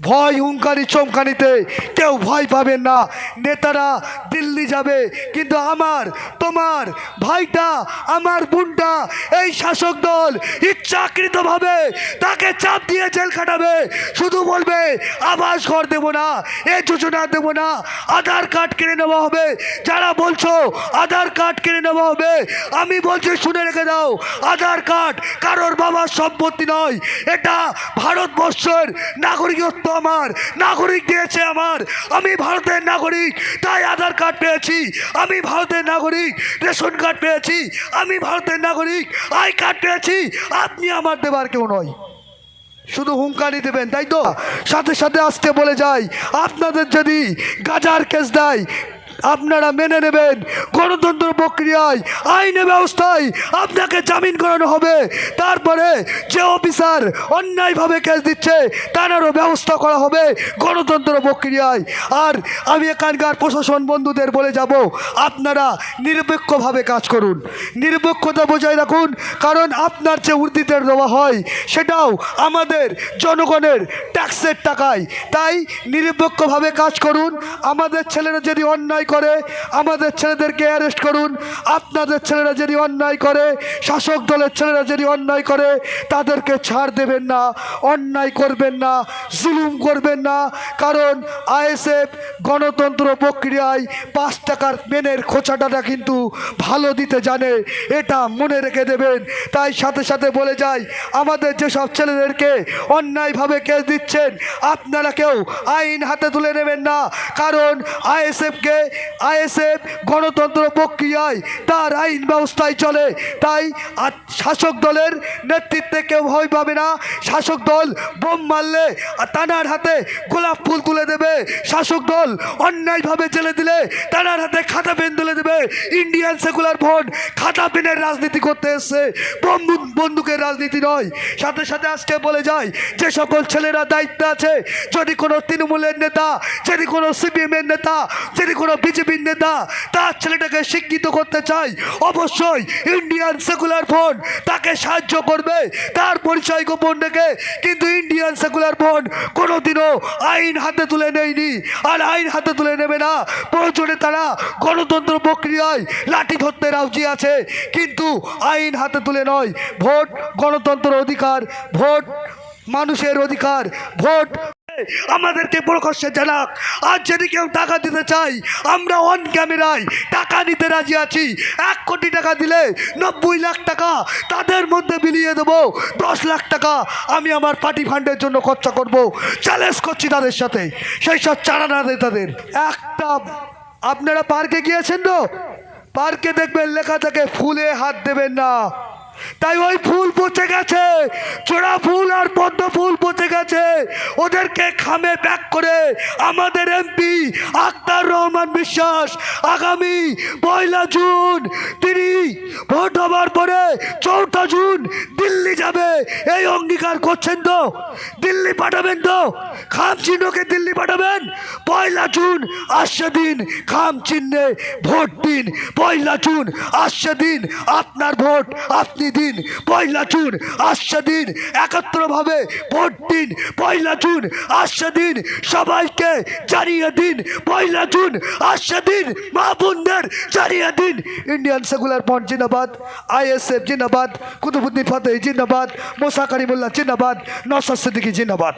ভয়, হুঙ্কারি, চমকানিতে কেউ ভয় পাবেন না। নেতারা দিল্লি যাবে, কিন্তু আমার, তোমার ভাইটা, আমার বোনটা, এই শাসক দল ইচ্ছাকৃতভাবে তাকে চাপ দিয়ে জেল খাটাবে। শুধু বলবে, আবাস ঘর দেবো না, এ যোজনা দেবো না, আধার কার্ড কিনে নেওয়া হবে। যারা বলছো, আধার কার্ড কিনে নেওয়া হবে, আমি বলছি, শুনে রেখে দাও, আধার কার্ড কারোর বাবার সম্পত্তি নয়। এটা ভারতবর্ষের নাগরিকত্ব আমার নাগরিক দিয়েছে আমার। আমি ভারতের নাগরিক, তাই আধার কার্ড পেয়েছি। আমি ভারতের নাগরিক, রেশন কার্ড পেয়েছি। আমি ভারতের নাগরিক, আই কার্ড পেয়েছি। আপনি আমার দেবার কেউ নয়। শুধু হুঙ্কারি দেবেন, তাই তো? সাথে সাথে আসতে বলে যাই, আপনাদের যদি গাজার কেস দেয় আপনারা মেনে নেবেন। গণতন্ত্র প্রক্রিয়ায়, আইনে ব্যবস্থায় আপনাকে জামিন করানো হবে। তারপরে যে অফিসার অন্যায়ভাবে কেস দিচ্ছে, তারও ব্যবস্থা করা হবে গণতন্ত্র প্রক্রিয়ায়। আর আমি এখানকার প্রশাসন বন্ধুদের বলে যাব, আপনারা নিরপেক্ষভাবে কাজ করুন। নিরপেক্ষতা বজায় রাখুন, কারণ আপনার যে উর্দিতে দেওয়া হয়, সেটাও আমাদের জনগণের ট্যাক্সের টাকায়। তাই নিরপেক্ষভাবে কাজ করুন। আমাদের ছেলেরা যদি অন্যায় করে আমাদের ছেলেদেরকে অ্যারেস্ট করুন। আপনাদের ছেলেরা যদি অন্যায় করে, শাসক দলের ছেলেরা যদি অন্যায় করে, তাদেরকে ছাড় দেবেন না, অন্যায় করবেন না, জুলুম করবেন না। কারণ আইএসএফ গণতন্ত্র প্রক্রিয়ায় পাঁচ টাকার মেনের খোঁচাটাটা কিন্তু ভালো দিতে জানে, এটা মনে রেখে দেবেন। তাই সাথে সাথে বলে যাই, আমাদের যেসব ছেলেদেরকে অন্যায়ভাবে কেস দিচ্ছেন, আপনারা কেউ আইন হাতে তুলে নেবেন না। কারণ আইএসএফকে আইএসএফ গণতন্ত্র প্রক্রিয়ায় তার আইন ব্যবস্থায় চলে। তাই শাসক দলের নেতৃত্বে কেউ ভয় পাবে না। শাসক দল বোম মারলে তানার হাতে গোলাপ ফুল তুলে দেবে। শাসক দল অন্যায়ভাবে জেলে দিলে তানার হাতে খাতা পেন তুলে দেবে। ইন্ডিয়ান সেকুলার ভোট খাতা পেনের রাজনীতি করতে এসছে। বন্দুক বন্দুকের রাজনীতি নয়। সাথে সাথে আজকে বলে যায়, যে সকল ছেলেরা দায়িত্ব আছে, যদি কোনো তৃণমূলের নেতা, যদি কোনো সিপিএমের নেতা, যদি কোনো বিজেপির নেতা, তার ছেলেটাকে শিক্ষিত করতে চায় অবশ্যই ইন্ডিয়ান সেকুলার ফ্রন্ট তাকে সাহায্য করবে, তার পরিচয় গোপন রেখে। কিন্তু ইন্ডিয়ান সেকুলার ফ্রন্ট কোনোদিনও আইন হাতে তুলে নেয়নি। আর আইন হাতে তুলে নেবে না, প্রয়োজনে তারা গণতন্ত্র প্রক্রিয়ায় লাঠি ধরতে রাউজি আছে। কিন্তু আইন হাতে তুলে নয়, ভোট গণতন্ত্র অধিকার, ভোট মানুষের অধিকার, ভোট আমাদেরকে প্রকাশ্যে জানাক। আর যদি কেউ টাকা দিতে চাই আমরা অন ক্যামেরায় টাকা নিতে রাজি আছি। এক কোটি টাকা দিলে নব্বই লাখ টাকা তাদের মধ্যে বিলিয়ে দেবো। দশ লাখ টাকা আমি আমার পার্টি ফান্ডের জন্য খরচা করব। চ্যালেঞ্জ করছি তাদের সাথে। সেই সব চারা না দেয় তাদের। একটা আপনারা পার্কে গিয়েছেন তো? পার্কে দেখবেন লেখা থাকে, ফুলে হাত দেবেন না। তাই ওই ফুল পচে গেছে। চোরা ফুল আর পদ্ম ফুল পচে গেছে। ওদেরকে খামে ব্যাক করে আমাদের এমপি আক্তার রহমান বিশ্বাস আগামী পয়লা জুন তিনি ভোট হবার পরে চৌঠা জুন দিল্লি যাবে। এই অঙ্গীকার করছেন তো। দিল্লি পাঠাবেন তো। খাম চিহ্নকে দিল্লি পাঠাবেন। পয়লা জুন আসছে দিন, খাম চিহ্নে ভোট দিন। পয়লা জুন আসছে দিন, আপনার ভোট, আপনি দিন। পয়লা জুন আসছে দিন, একত্রভাবে ভোট দিন। পয়লা জুন আসছে দিন, সবাইকে জানিয়ে দিন। পয়লা জুন আসছে দিন, মা বোনদের জানিয়ে দিন। ইন্ডিয়ান সেকুলার ফ্রন্ট জিন্দাবাদ, আইএসএফ জিন্দাবাদ, কুতুবুদ্দিন ফাতে জিন্দাবাদ। মোসা কারিমুল্লাহ জিন্দাবাদ। নসাদ সিদ্দিকী জিন্দাবাদ।